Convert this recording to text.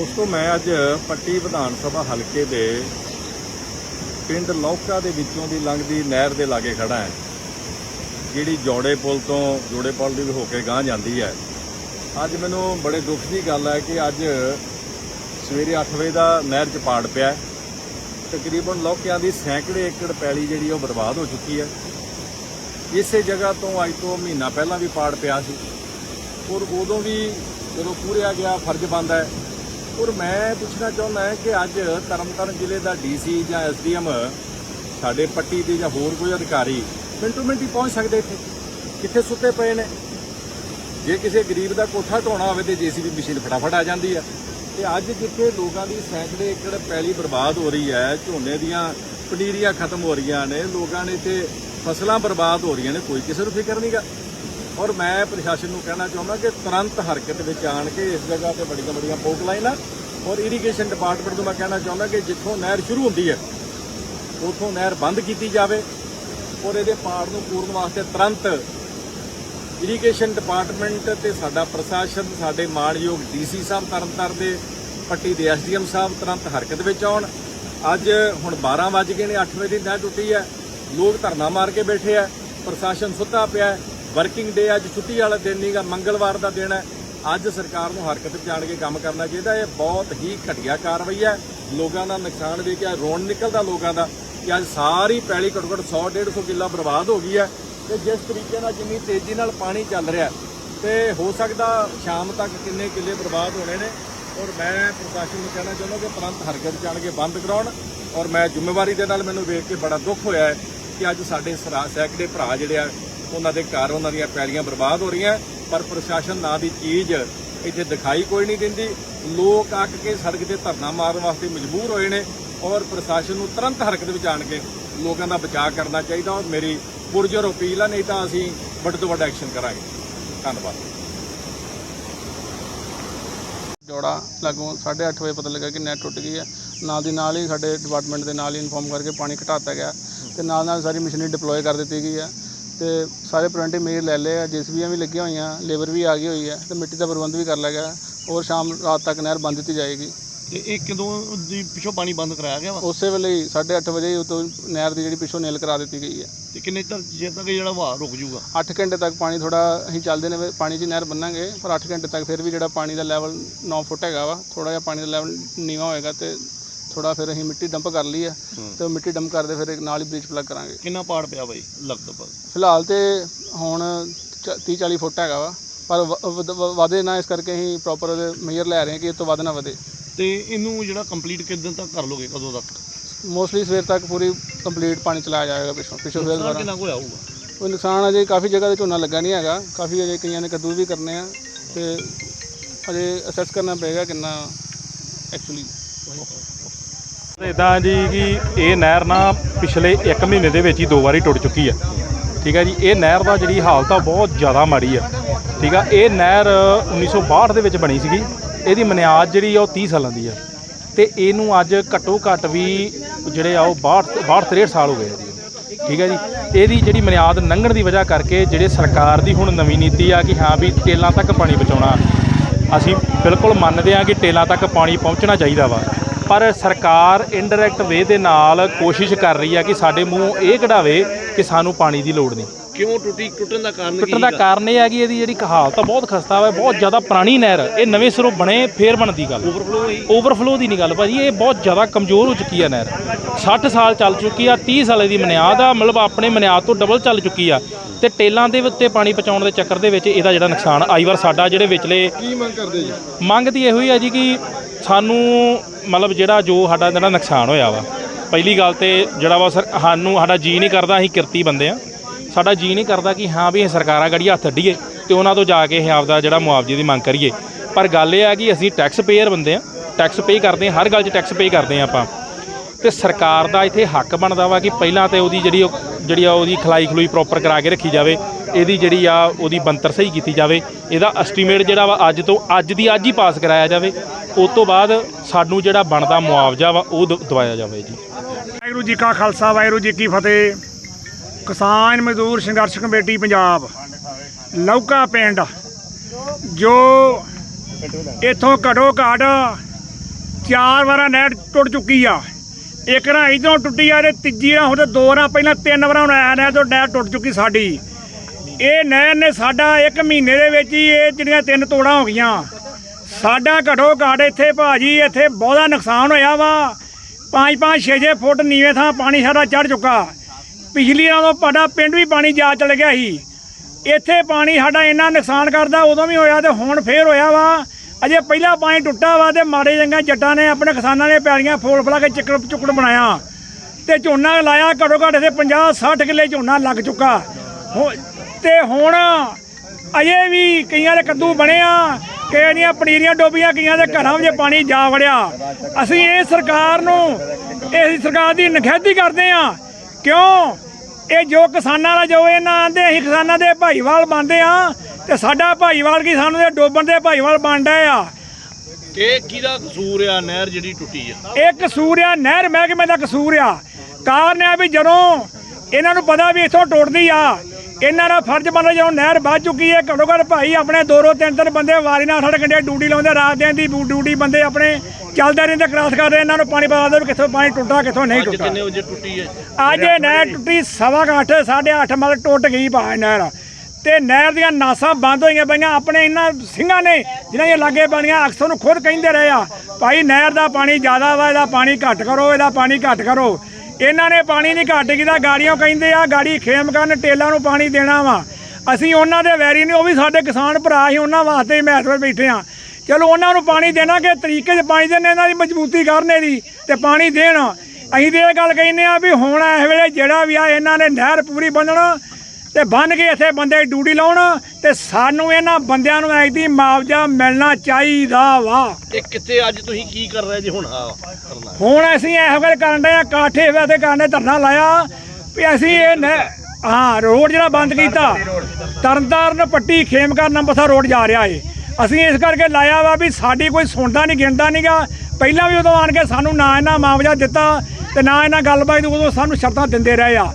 ਦੋਸਤੋ, ਮੈਂ ਅੱਜ ਪੱਟੀ ਵਿਧਾਨ ਸਭਾ ਹਲਕੇ ਦੇ ਪਿੰਡ ਲੌਕਾ ਦੇ ਵਿੱਚੋਂ ਦੀ ਲੰਘਦੀ ਨਹਿਰ ਦੇ ਲਾਗੇ ਖੜਾ ਹਾਂ। ਜਿਹੜੀ ਜੋੜੇ ਪੁਲ ਤੋਂ ਜੋੜੇ ਪੁਲ ਦੀ ਹੋ ਕੇ ਗਾਂਹ ਜਾਂਦੀ ਹੈ। ਅੱਜ ਮੈਨੂੰ ਬੜੇ ਦੁੱਖ ਦੀ ਗੱਲ ਹੈ ਕਿ ਅੱਜ ਸਵੇਰੇ 8 ਵਜੇ ਦਾ ਨਹਿਰ 'ਚ ਪਾੜ ਪਿਆ ਤਕਰੀਬਨ ਲੌਕਿਆਂ ਦੀ ਸੈਂਕੜੇ ਏਕੜ ਪੈਲੀ ਜਿਹੜੀ ਉਹ ਬਰਬਾਦ ਹੋ ਚੁੱਕੀ ਹੈ। ਇਸੇ ਜਗ੍ਹਾ ਤੋਂ ਅੱਜ ਤੋਂ ਮਹੀਨਾ ਪਹਿਲਾਂ ਵੀ ਪਾੜ ਪਿਆ ਸੀ। ਔਰ ਉਦੋਂ ਵੀ ਜਦੋਂ ਪੂਰਿਆ ਗਿਆ, ਫਰਜ਼ ਬਣਦਾ ਹੈ ਔਰ ਮੈਂ ਪੁੱਛਣਾ ਚਾਹੁੰਦਾ ਹਾਂ ਕਿ ਅੱਜ ਤਰਨਤਾਰਨ ਜ਼ਿਲ੍ਹੇ ਦਾ ਡੀਸੀ ਜਾਂ ਐਸਡੀਐਮ ਸਾਡੇ ਪੱਟੀ ਦੇ ਜਾਂ ਹੋਰ ਕੋਈ ਅਧਿਕਾਰੀ ਮਿੰਟੋ ਮਿੰਟ ਹੀ ਪਹੁੰਚ ਸਕਦੇ ਇੱਥੇ? ਕਿੱਥੇ ਸੁੱਤੇ ਪਏ ਨੇ? ਜੇ ਕਿਸੇ ਗਰੀਬ ਦਾ ਕੋਠਾ ਢੋਣਾ ਹੋਵੇ ਤੇ ਜੀਸੀਬੀ ਮਸ਼ੀਨ ਫਟਾਫਟ ਆ ਜਾਂਦੀ ਹੈ ਤੇ ਅੱਜ ਜਿੱਥੇ ਲੋਕਾਂ ਦੀ ਸੈਂਕੜੇ ਏਕੜ ਪੈਲੀ ਬਰਬਾਦ ਹੋ ਰਹੀ ਹੈ, ਝੋਨੇ ਦੀਆਂ ਪਨੀਰੀਆਂ ਖਤਮ ਹੋ ਰਹੀਆਂ ਨੇ, ਲੋਕਾਂ ਨੇ ਇੱਥੇ ਫਸਲਾਂ ਬਰਬਾਦ ਹੋ ਰਹੀਆਂ ਨੇ, ਕੋਈ ਕਿਸੇ ਨੂੰ ਫਿਕਰ ਨਹੀਂਗਾ ਔਰ ਮੈਂ ਪ੍ਰਸ਼ਾਸਨ ਨੂੰ ਕਹਿਣਾ ਚਾਹੁੰਦਾ ਕਿ ਤੁਰੰਤ ਹਰਕਤ ਵਿੱਚ ਆਣ ਕੇ ਇਸ ਜਗ੍ਹਾ ਤੇ ਬੜੀਆਂ ਬੜੀਆਂ ਪੋਕ ਲਾਈਨਾਂ ਔਰ ਇਰੀਗੇਸ਼ਨ ਡਿਪਾਰਟਮੈਂਟ ਨੂੰ ਮੈਂ ਕਹਿਣਾ ਚਾਹੁੰਦਾ ਕਿ ਜਿੱਥੋਂ ਨਹਿਰ ਸ਼ੁਰੂ ਹੁੰਦੀ ਹੈ, ਉਥੋਂ ਨਹਿਰ ਬੰਦ ਕੀਤੀ ਜਾਵੇ ਔਰ ਇਹਦੇ ਪਾੜ ਨੂੰ ਪੂਰਨ ਵਾਸਤੇ ਤੁਰੰਤ ਇਰੀਗੇਸ਼ਨ ਡਿਪਾਰਟਮੈਂਟ ਤੇ ਸਾਡਾ ਪ੍ਰਸ਼ਾਸਨ, ਸਾਡੇ ਮਾਣਯੋਗ ਡੀਸੀ ਸਾਹਿਬ ਤਰਨਤਾਰਨ ਦੇ, ਪੱਟੀ ਦੇ ਐਸਡੀਐਮ ਸਾਹਿਬ ਤੁਰੰਤ ਹਰਕਤ ਵਿੱਚ ਆਉਣ। ਅੱਜ ਹੁਣ 12 ਵੱਜ ਗਏ ਨੇ 8 ਵਜੇ ਦੀ ਨਹਿਰ ਟੁੱਟੀ ਹੈ। ਲੋਕ ਧਰਨਾ ਮਾਰ ਕੇ ਬੈਠੇ ਆ। ਪ੍ਰਸ਼ਾਸਨ ਸੁੱਤਾ ਪਿਆ ਵਰਕਿੰਗ ਡੇ ਅੱਜ ਛੁੱਟੀ ਵਾਲਾ ਦਿਨ ਨਹੀਂਗਾ ਮੰਗਲਵਾਰ ਦਾ ਦਿਨ ਹੈ। ਅੱਜ ਸਰਕਾਰ ਨੂੰ ਹਰਕਤ ਵਿੱਚ ਆਣ ਕੇ ਕੰਮ ਕਰਨਾ ਚਾਹੀਦਾ। ਇਹ ਬਹੁਤ ਹੀ ਘਟੀਆ ਕਾਰਵਾਈ ਹੈ। ਲੋਕਾਂ ਦਾ ਨੁਕਸਾਨ ਵੇਖਿਆ ਰੋਣ ਨਿਕਲਦਾ ਲੋਕਾਂ ਦਾ ਕਿ ਅੱਜ ਸਾਰੀ ਪੈਲੀ ਘੱਟੋ ਘੱਟ 100 150 ਕਿੱਲਾ ਬਰਬਾਦ ਹੋ ਗਈ ਹੈ ਤੇ ਜਿਸ ਤਰੀਕੇ ਨਾਲ ਜਿੰਨੀ ਤੇਜ਼ੀ ਨਾਲ ਪਾਣੀ ਚੱਲ ਰਿਹਾ ਹੈ, ਤੇ ਹੋ ਸਕਦਾ ਸ਼ਾਮ ਤੱਕ ਕਿੰਨੇ ਕਿੱਲੇ ਬਰਬਾਦ ਹੋਣੇ ਨੇ। ਔਰ ਮੈਂ ਪ੍ਰਸ਼ਾਸਨ ਨੂੰ ਕਹਿਣਾ ਚਾਹੁੰਦਾ ਕਿ ਤੁਰੰਤ ਹਰਕਤ ਜਾਣ ਕੇ ਬੰਦ ਕਰਾਉਣ। ਔਰ ਮੈਂ ਜ਼ਿੰਮੇਵਾਰੀ ਦੇ ਨਾਲ ਮੈਨੂੰ ਵੇਖ ਕੇ ਬੜਾ ਦੁੱਖ ਹੋਇਆ ਹੈ ਕਿ ਅੱਜ ਸਾਡੇ ਸਰਾ- ਸੈਂਕੜੇ ਭਰਾ ਜਿਹੜੇ ਆ ਉਹਨਾਂ ਦੇ ਘਰ, ਉਹਨਾਂ ਦੀਆਂ ਪੈਲੀਆਂ ਬਰਬਾਦ ਹੋ ਰਹੀਆਂ, ਪਰ ਪ੍ਰਸ਼ਾਸਨ ਨਾਂ ਦੀ ਚੀਜ਼ ਇੱਥੇ ਦਿਖਾਈ ਕੋਈ ਨਹੀਂ ਦਿੰਦੀ। ਲੋਕ ਅੱਕ ਕੇ ਸੜਕ ਤੇ ਧਰਨਾ ਮਾਰਨ ਵਾਸਤੇ ਮਜਬੂਰ ਹੋਏ ਨੇ ਔਰ ਪ੍ਰਸ਼ਾਸਨ ਨੂੰ ਤੁਰੰਤ ਹਰਕਤ ਵਿੱਚ ਆਣ ਕੇ ਲੋਕਾਂ ਦਾ ਬਚਾਅ ਕਰਨਾ ਚਾਹੀਦਾ ਔਰ ਮੇਰੀ ਪੁਰਜੋਰ ਅਪੀਲ ਆ, ਨਹੀਂ ਤਾਂ ਅਸੀਂ ਵੱਡੇ ਤੋਂ ਵੱਡਾ ਐਕਸ਼ਨ ਕਰਾਂਗੇ। ਧੰਨਵਾਦ। ਜੋੜਾ ਲਾਗੋਂ 8:30 ਵਜੇ ਪਤਾ ਲੱਗਾ ਕਿ ਨੈਟ ਟੁੱਟ ਗਈ ਹੈ। ਨਾਲ ਦੀ ਨਾਲ ਹੀ ਸਾਡੇ ਡਿਪਾਰਟਮੈਂਟ ਦੇ ਨਾਲ ਹੀ ਇਨਫੋਰਮ ਕਰਕੇ ਪਾਣੀ ਘਟਾਤਾ ਗਿਆ। ਤੇ ਨਾਲ ਨਾਲ ਸਾਰੀ ਮਸ਼ੀਨਰੀ ਡਿਪਲੋਏ ਕਰ ਦਿੱਤੀ ਗਈ ਹੈ। ਤੇ ਸਾਰੇ ਪ੍ਰੀਵੈਂਟਿਵ ਮੇਜਰ ਲੈ ਲਏ ਆ ਜੀਸੀਬੀਆਂ ਵੀ ਲੱਗੀਆਂ ਹੋਈਆਂ ਲੇਬਰ ਵੀ ਆ ਗਈ ਹੋਈ ਹੈ ਤੇ ਮਿੱਟੀ ਦਾ ਪ੍ਰਬੰਧ ਵੀ ਕਰ ਲਿਆ ਗਿਆ। ਔਰ ਸ਼ਾਮ ਰਾਤ ਤੱਕ ਨਹਿਰ ਬੰਦ ਦਿੱਤੀ ਜਾਏਗੀ। ਤੇ ਇਹ ਕਦੋਂ ਦੀ ਪਿੱਛੋਂ ਪਾਣੀ ਬੰਦ ਕਰਾਇਆ ਗਿਆ ਵਾ? ਉਸੇ ਵੇਲੇ ਹੀ 8:30 ਵਜੇ ਹੀ ਉਤੋਂ ਨਹਿਰ ਦੀ ਜਿਹੜੀ ਪਿੱਛੋਂ ਨੇਲ ਕਰਾ ਦਿੱਤੀ ਗਈ ਹੈ। ਤੇ ਕਿੰਨੇ ਤੱਕ ਜੇ ਤੱਕ ਜਿਹੜਾ ਵਹਾਅ ਰੁਕ ਜੂਗਾ 8 ਘੰਟੇ ਤੱਕ ਪਾਣੀ ਥੋੜਾ ਅਸੀਂ ਚੱਲਦੇ ਨੇ ਪਾਣੀ 'ਚ ਨਹਿਰ ਬੰਨਾਂਗੇ ਪਰ 8 ਘੰਟੇ ਤੱਕ ਫਿਰ ਵੀ ਜਿਹੜਾ ਪਾਣੀ ਦਾ ਲੈਵਲ 9 ਫੁੱਟ ਹੈਗਾ ਵਾ ਥੋੜਾ ਜਿਹਾ ਪਾਣੀ ਦਾ ਲੈਵਲ ਨੀਵਾ ਹੋਏਗਾ ਤੇ ਥੋੜਾ ਫਿਰ ਅਸੀਂ ਮਿੱਟੀ ਡੰਪ ਕਰ ਲਈ ਆ ਤੇ ਉਹ ਮਿੱਟੀ ਡੰਪ ਕਰਦੇ ਫਿਰ ਨਾਲ ਹੀ ਬ੍ਰੀਚ ਪਲੱਗ ਕਰਾਂਗੇ। ਕਿੰਨਾ ਪਾੜ ਪਿਆ ਬਾਈ ਲਗਭਗ? ਫਿਲਹਾਲ ਤੇ ਹੁਣ 30 40 ਫੁੱਟ ਹੈਗਾ ਵਾ ਪਰ ਵ- ਵਧ- ਵ- ਵਧੇ ਨਾ ਇਸ ਕਰਕੇ ਅਸੀਂ ਪ੍ਰੋਪਰ ਮੇਜਰ ਲੈ ਰਹੇ ਹਾਂ ਕਿ ਇਹ ਤੋਂ ਵੱਧ ਨਾ ਵਧੇ। ਤੇ ਇਹਨੂੰ ਜਿਹੜਾ ਕੰਪਲੀਟ ਕਿਦਾਂ ਤੱਕ ਕਰ ਲੋਗੇ ਕਦੋਂ ਤੱਕ? ਮੋਸਟਲੀ ਸਵੇਰ ਤੱਕ ਪੂਰੀ ਕੰਪਲੀਟ ਪਾਣੀ ਚਲਾਇਆ ਜਾਏਗਾ ਪਿੱਛੋਂ ਪਿੱਛੋਂ ਫਿਰ ਦੁਬਾਰਾ ਕਿੰਨਾ ਹੋਇਆ ਹੋਊਗਾ? ਕੋਈ ਨੁਕਸਾਨ ਅਜੇ ਕਾਫੀ ਜਗ੍ਹਾ ਤੇ ਝੋਨਾ ਲੱਗਾ ਨਹੀਂ ਹੈਗਾ ਕਾਫੀ ਅਜੇ ਕਈਆਂ ਨੇ ਕੱਦੂ ਵੀ ਕਰਨੇ ਆ ਤੇ ਅਜੇ ਅਸੈਸ ਕਰਨਾ ਪਏਗਾ ਕਿੰਨਾ ਐਕਚੁਅਲੀ ਇਦਾਂ ਜੀ ਕਿ ਇਹ ਨਹਿਰ ਨਾ ਪਿਛਲੇ 1 ਮਹੀਨੇ ਦੇ ਵਿੱਚ ਹੀ ਦੋ ਵਾਰੀ ਟੁੱਟ ਚੁੱਕੀ ਆ। ਠੀਕ ਹੈ ਜੀ, ਇਹ ਨਹਿਰ ਦਾ ਜਿਹੜੀ ਹਾਲਤ ਆ ਬਹੁਤ ਜ਼ਿਆਦਾ ਮਾੜੀ ਆ। ਠੀਕ ਆ, ਇਹ ਨਹਿਰ 1962 ਦੇ ਵਿੱਚ ਬਣੀ ਸੀਗੀ। ਇਹਦੀ ਮਨਿਆਦ ਜਿਹੜੀ ਆ ਉਹ 30 ਸਾਲਾਂ ਦੀ ਆ। ਤੇ ਇਹਨੂੰ ਅੱਜ ਘੱਟੋ ਘੱਟ ਵੀ ਜਿਹੜੇ ਆ ਉਹ 62 62 63 ਸਾਲ ਹੋ ਗਏ ਆ ਜੀ। ਠੀਕ ਹੈ ਜੀ, ਇਹਦੀ ਜਿਹੜੀ ਮਨਿਆਦ ਲੰਘਣ ਦੀ ਵਜ੍ਹਾ ਕਰਕੇ ਜਿਹੜੇ ਸਰਕਾਰ ਦੀ ਹੁਣ ਨਵੀਂ ਨੀਤੀ ਆ ਕਿ ਹਾਂ ਵੀ ਟੇਲਾਂ ਤੱਕ ਪਾਣੀ ਬਚਾਉਣਾ ਅਸੀਂ ਬਿਲਕੁਲ ਮੰਨਦੇ ਹਾਂ ਕਿ ਟੇਲਾਂ ਤੱਕ ਪਾਣੀ ਪਹੁੰਚਣਾ ਚਾਹੀਦਾ ਵਾ। ਪਰ ਸਰਕਾਰ ਇਨਡਾਇਰੈਕਟ ਵੇ ਦੇ ਨਾਲ ਕੋਸ਼ਿਸ਼ ਕਰ ਰਹੀ ਆ ਕਿ ਸਾਡੇ ਮੂੰਹ ਇਹ ਕਢਾਵੇ ਕਿ ਸਾਨੂੰ ਪਾਣੀ ਦੀ ਲੋੜ ਨਹੀਂ। ਕਿਉਂ ਟੁੱਟੀ ਟੁੱਟਣ ਦਾ ਕਾਰਨ ਕੀ ਟੁੱਟਣ ਦਾ ਕਾਰਨ ਇਹ ਹੈ ਕਿ ਇਹਦੀ ਜਿਹੜੀ ਹਾਲਤ ਆ ਬਹੁਤ ਖਸਤਾ ਵਾ ਬਹੁਤ ਜ਼ਿਆਦਾ ਪੁਰਾਣੀ ਨਹਿਰ ਇਹ ਨਵੇਂ ਸਿਰੋਂ ਬਣੇ ਫੇਰ ਬਣਦੀ ਗੱਲ। ਓਵਰਫਲੋ ਹੋਈ। ਓਵਰਫਲੋ ਦੀ ਨਹੀਂ ਗੱਲ ਭਾਜੀ ਇਹ ਬਹੁਤ ਜ਼ਿਆਦਾ ਕਮਜ਼ੋਰ ਹੋ ਚੁੱਕੀ ਆ ਨਹਿਰ। 60 ਸਾਲ ਚੱਲ ਚੁੱਕੀ ਆ 30 ਸਾਲੇ ਦੀ ਮਨਿਆਦ ਆ ਮਤਲਬ ਆਪਣੇ ਮਨਿਆਦ ਤੋਂ ਡਬਲ ਚੱਲ ਚੁੱਕੀ ਆ। ਤੇ ਟੇਲਾਂ ਦੇ ਉੱਤੇ ਪਾਣੀ ਪਹੁੰਚਾਉਣ ਦੇ ਚੱਕਰ ਦੇ ਵਿੱਚ ਇਹਦਾ ਜਿਹੜਾ ਨੁਕਸਾਨ ਆਈ ਵਾਰ ਸਾਡਾ ਜਿਹੜੇ ਵਿਚਲੇ ਕੀ ਮੰਗ ਕਰਦੇ ਜੀ? ਮੰਗ ਤਾਂ ਇਹੋ ਹੀ ਆ ਜੀ ਕਿ ਸਾਨੂੰ ਮਤਲਬ ਜਿਹੜਾ ਜੋ ਸਾਡਾ ਜਿਹੜਾ ਨੁਕਸਾਨ ਹੋਇਆ ਵਾ ਪਹਿਲੀ ਗੱਲ ਤੇ ਜਿਹੜਾ ਵਾ ਸਰ ਸਾਨੂੰ ਸਾਡਾ ਜੀ ਨਹੀਂ ਕਰਦਾ ਅਸੀਂ ਕਿਰਤੀ ਬੰਦੇ ਆ। ਸਾਡਾ ਜੀ ਨਹੀਂ ਕਰਦਾ ਕਿ ਹਾਂ ਵੀ ਇਹ ਸਰਕਾਰਾਂ ਗੜੀ ਹੱਥ ਅੱਡੀਏ ਤੇ ਉਹਨਾਂ ਤੋਂ ਜਾ ਕੇ ਅਸੀਂ ਆਪਦਾ ਜਿਹੜਾ ਮੁਆਵਜ਼ੇ ਦੀ ਮੰਗ ਕਰੀਏ। ਪਰ ਗੱਲ ਇਹ ਆ ਕਿ ਅਸੀਂ ਟੈਕਸ ਪੇਅਰ ਬੰਦੇ ਆ ਟੈਕਸ ਪੇ ਕਰਦੇ ਆ ਹਰ ਗੱਲ 'ਚ ਟੈਕਸ ਪੇ ਕਰਦੇ ਆ ਆਪਾਂ। ਤੇ ਸਰਕਾਰ ਦਾ ਇੱਥੇ ਹੱਕ ਬਣਦਾ ਵਾ ਕਿ ਪਹਿਲਾਂ ਤੇ ਉਹਦੀ ਜਿਹੜੀ ਉਹ ਜਿਹੜੀ ਆ ਉਹਦੀ ਖਲਾਈ ਖਲੂਈ ਪ੍ਰੋਪਰ ਕਰਾ ਕੇ ਰੱਖੀ ਜਾਵੇ, ਇਹਦੀ ਜਿਹੜੀ ਆ ਉਹਦੀ ਬੰਤਰ ਸਹੀ ਕੀਤੀ ਜਾਵੇ, ਇਹਦਾ ਐਸਟੀਮੇਟ ਜਿਹੜਾ ਵਾ ਅੱਜ ਤੋਂ ਅੱਜ ਦੀ ਅੱਜ ਹੀ ਪਾਸ ਕਰਾਇਆ ਜਾਵੇ, ਉਸ ਤੋਂ ਬਾਅਦ ਸਾਨੂੰ ਜਿਹੜਾ ਬਣਦਾ ਮੁਆਵਜ਼ਾ ਵਾ, ਉਹ ਦਵਾਇਆ ਜਾਵੇ ਜੀ। ਵਾਹਿਗੁਰੂ ਜੀ ਕਾ ਖਾਲਸਾ, ਵਾਹਿਗੁਰੂ ਜੀ ਕੀ ਫਤਿਹ। ਕਿਸਾਨ ਮਜ਼ਦੂਰ ਸੰਘਰਸ਼ ਕਮੇਟੀ, ਪੰਜਾਬ। ਲੌਕਾ ਪਿੰਡ, ਜੋ ਇਥੋਂ ਘਟੋ ਘੱਟ ਚਾਰ ਵਾਰਾਂ ਨਹਿਰ ਟੁੱਟ ਚੁੱਕੀ ਆ। ਇੱਕ ਰਾਂ ਇਧਰੋਂ ਟੁੱਟੀ ਆ ਤੇ ਤੀਜੀ ਰਾਂ ਹੁਣ ਦੋ ਰਾਂ ਪਹਿਲਾਂ ਤਿੰਨ ਵਾਰਾਂ ਹੁਣ ਆਇਆ ਨਹਿਰ ਤੋਂ ਨਹਿਰ ਟੁੱਟ ਚੁੱਕੀ ਸਾਡੀ। ਇਹ ਨਹਿਰ ਨੇ ਸਾਡਾ ਇੱਕ ਮਹੀਨੇ ਦੇ ਵਿੱਚ ਹੀ ਇਹ ਜਿਹੜੀਆਂ ਤਿੰਨ ਤੋੜਾਂ ਹੋ ਗਈਆਂ। ਸਾਡਾ ਘਟੋ ਘਾਟ ਇੱਥੇ ਭਾਜੀ ਇੱਥੇ ਬਹੁਤਾ ਨੁਕਸਾਨ ਹੋਇਆ ਵਾ। 5-5 6-6 ਫੁੱਟ ਨੀਵੇਂ ਥਾਂ ਪਾਣੀ ਸਾਡਾ ਚੜ ਚੁੱਕਾ। ਪਿਛਲੀ ਰਾਂ ਤੋਂ ਸਾਡਾ ਪਿੰਡ ਵੀ ਪਾਣੀ ਜਾ ਚਲ ਗਿਆ ਸੀ। ਇੱਥੇ ਪਾਣੀ ਸਾਡਾ ਇੰਨਾ ਨੁਕਸਾਨ ਕਰਦਾ ਉਦੋਂ ਵੀ ਹੋਇਆ ਤੇ ਹੁਣ ਫੇਰ ਹੋਇਆ ਵਾ। ਅਜੇ ਪਹਿਲਾ ਪਾਣੀ ਟੁੱਟਾ ਵਾ ਤੇ ਮਾੜੇ ਜੰਗਾ ਜੱਟਾਂ ਨੇ ਆਪਣੇ ਕਿਸਾਨਾਂ ਨੇ ਪੈਲੀਆਂ ਫੋਲ ਫਲਾ ਕੇ ਚੱਕਰ ਚੁੱਕੜ ਬਣਾਇਆ। ਤੇ ਝੋਨਾ ਲਾਇਆ ਘੱਟੋ ਘੱਟ ਇੱਥੇ 50 60 ਕਿੱਲੇ ਝੋਨਾ ਲੱਗ ਚੁੱਕਾ। ਹੋ- ਤੇ ਹੁਣ ਅਜੇ ਵੀ ਕਈਆਂ ਦੇ ਕੱਦੂ ਬਣੇ ਆ, ਕਈਆਂ ਦੀਆਂ ਪਨੀਰੀਆਂ ਡੋਬੀਆਂ, ਕਈਆਂ ਦੇ ਘਰਾਂ ਵਿੱਚ ਪਾਣੀ ਜਾ ਵੜਿਆ। ਅਸੀਂ ਇਹ ਸਰਕਾਰ ਨੂੰ ਇਹ ਸਰਕਾਰ ਦੀ ਨਖੇਧੀ ਕਰਦੇ ਆ। ਕਿਉਂ? ਇਹ ਜੋ ਕਿਸਾਨਾਂ ਦਾ ਜੋ ਇਹਨਾਂ ਆਂਦੇ, ਅਸੀਂ ਕਿਸਾਨਾਂ ਦੇ ਭਾਈਵਾਲ ਬਣਦੇ ਆ। ਤੇ ਸਾਡਾ ਭਾਈਵਾਲ ਕੀ ਸਾਨੂੰ ਦੇ ਡੋਬਣ ਦੇ ਭਾਈਵਾਲ ਬਣਦਾ ਆ। ਇਹ ਕਿਹਦਾ ਕਸੂਰ ਆ ਨਹਿਰ ਜਿਹੜੀ ਟੁੱਟੀ ਆ? ਇਹ ਕਸੂਰ ਆ ਨਹਿਰ ਮਹਿਕਮੇ ਦਾ ਕਸੂਰ ਆ। ਕਾਰਨ ਆ ਵੀ ਜਦੋਂ ਇਹਨਾਂ ਨੂੰ ਪਤਾ ਵੀ ਇੱਥੋਂ ਟੁੱਟਦੀ ਆ ਇਹਨਾਂ ਦਾ ਫਰਜ਼ ਬਣਦਾ ਜਦੋਂ ਨਹਿਰ ਵੱਜ ਚੁੱਕੀ ਹੈ ਘੱਟੋ ਘੱਟ ਭਾਈ ਆਪਣੇ ਦੋ ਦੋ ਤਿੰਨ ਤਿੰਨ ਬੰਦੇ ਵਾਰੀ ਨਾਲ ਸਾਡੇ ਕੰਡੇ ਡਿਊਟੀ ਲਾਉਂਦੇ ਰਾਤ ਦਿਨ ਦੀ ਬੂ- ਡਿਊਟੀ ਬੰਦੇ ਆਪਣੇ ਚੱਲਦੇ ਰਹਿੰਦੇ ਕ੍ਰਾਸ ਕਰਦੇ ਇਹਨਾਂ ਨੂੰ ਪਾਣੀ ਪਤਾ ਵੀ ਕਿੱਥੋਂ ਪਾਣੀ ਟੁੱਟਾ ਕਿੱਥੋਂ ਨਹੀਂ ਅੱਜ ਟੁੱਟਾ ਕਿੰਨੇ ਵਜੇ ਟੁੱਟੀ ਹੈ ਅੱਜ ਇਹ ਨਹਿਰ ਟੁੱਟੀ ਸਵਾ ਕੁ ਅੱਠ ਸਾਢੇ ਅੱਠ ਮਤਲਬ ਟੁੱਟ ਗਈ ਪਾ ਨਹਿਰ। ਤੇ ਨਹਿਰ ਦੀਆਂ ਨਾਸਾਂ ਬੰਦ ਹੋਈਆਂ ਪਈਆਂ। ਆਪਣੇ ਇਹਨਾਂ ਸਿੰਘਾਂ ਨੇ ਜਿਨ੍ਹਾਂ ਦੇ ਲਾਗੇ ਬਣੀਆਂ ਅਕਸਰ ਨੂੰ ਖੁਦ ਕਹਿੰਦੇ ਰਹੇ ਆ, ਭਾਈ ਨਹਿਰ ਦਾ ਪਾਣੀ ਜ਼ਿਆਦਾ ਵਾ, ਇਹਦਾ ਪਾਣੀ ਘੱਟ ਕਰੋ, ਇਹਦਾ ਪਾਣੀ ਘੱਟ ਕਰੋ। ਇਹਨਾਂ ਨੇ ਪਾਣੀ ਨਹੀਂ ਘੱਟ ਕੀਤਾ, ਗਾੜੀਆਂ ਕਹਿੰਦੇ ਆ, ਗਾੜੀ ਖੇਮ ਕਰਨ ਟੇਲਾਂ ਨੂੰ ਪਾਣੀ ਦੇਣਾ ਵਾ। ਅਸੀਂ ਉਹਨਾਂ ਦੇ ਵੈਰੀ ਨੇ, ਉਹ ਵੀ ਸਾਡੇ ਕਿਸਾਨ ਭਰਾ ਸੀ, ਉਹਨਾਂ ਵਾਸਤੇ ਹੀ ਮਹਿਤਵ ਬੈਠੇ ਆ। ਚਲੋ ਉਹਨਾਂ ਨੂੰ ਪਾਣੀ ਦੇਣਾ ਕਿ ਤਰੀਕੇ 'ਚ ਪਾਣੀ ਦੇਣ, ਇਹਨਾਂ ਦੀ ਮਜ਼ਬੂਤੀ ਕਰਨ ਇਹਦੀ ਤੇ ਪਾਣੀ ਦੇਣ। ਅਸੀਂ ਤੇ ਇਹ ਗੱਲ ਕਹਿੰਦੇ ਆ ਵੀ ਹੁਣ ਇਸ ਵੇਲੇ ਜਿਹੜਾ ਵੀ ਆ, ਇਹਨਾਂ ਨੇ ਨਹਿਰ ਪੂਰੀ ਬੰਨਣਾ ਤੇ ਬੰਨ ਕੇ ਇੱਥੇ ਬੰਦੇ ਡਿਊਟੀ ਲਾਉਣ ਤੇ ਸਾਨੂੰ ਇਹਨਾਂ ਬੰਦਿਆਂ ਨੂੰ ਐਦੀ ਮੁਆਵਜ਼ਾ ਮਿਲਣਾ ਚਾਹੀਦਾ ਵਾ। ਇਹ ਕਿੱਥੇ ਅੱਜ ਤੁਸੀਂ ਕੀ ਕਰ ਰਹੇ ਜੀ ਹੁਣ ਕਰਨਾ? ਹੁਣ ਅਸੀਂ ਇਹੋ ਗੱਲ ਕਰਨ ਦੇ ਆ ਕਾਠੇ ਵੇ ਤੇ ਕਰਨੇ ਧਰਨਾ ਲਾਇਆ ਵੀ ਅਸੀਂ ਇਹ ਹਾਂ ਰੋਡ ਜਿਹੜਾ ਬੰਦ ਕੀਤਾ ਤਰਨਤਾਰਨ ਪੱਟੀ ਖੇਮਕਰ ਨੰਬਰਸਰ ਰੋਡ ਜਾ ਰਿਹਾ ਏ। ਅਸੀਂ ਇਸ ਕਰਕੇ ਲਾਇਆ ਵਾ ਵੀ ਸਾਡੀ ਕੋਈ ਸੁਣਦਾ ਨਹੀਂ ਗਿਣਦਾ ਨਹੀਂਗਾ ਪਹਿਲਾਂ ਵੀ ਉਦੋਂ ਆਣ ਕੇ ਸਾਨੂੰ ਨਾ ਇਹਨਾਂ ਮੁਆਵਜ਼ਾ ਦਿੱਤਾ ਤੇ ਨਾ ਇਹਨਾਂ ਗੱਲਬਾਤ ਉਦੋਂ ਸਾਨੂੰ ਸ਼ਰਤਾਂ ਦਿੰਦੇ ਰਹੇ ਆ।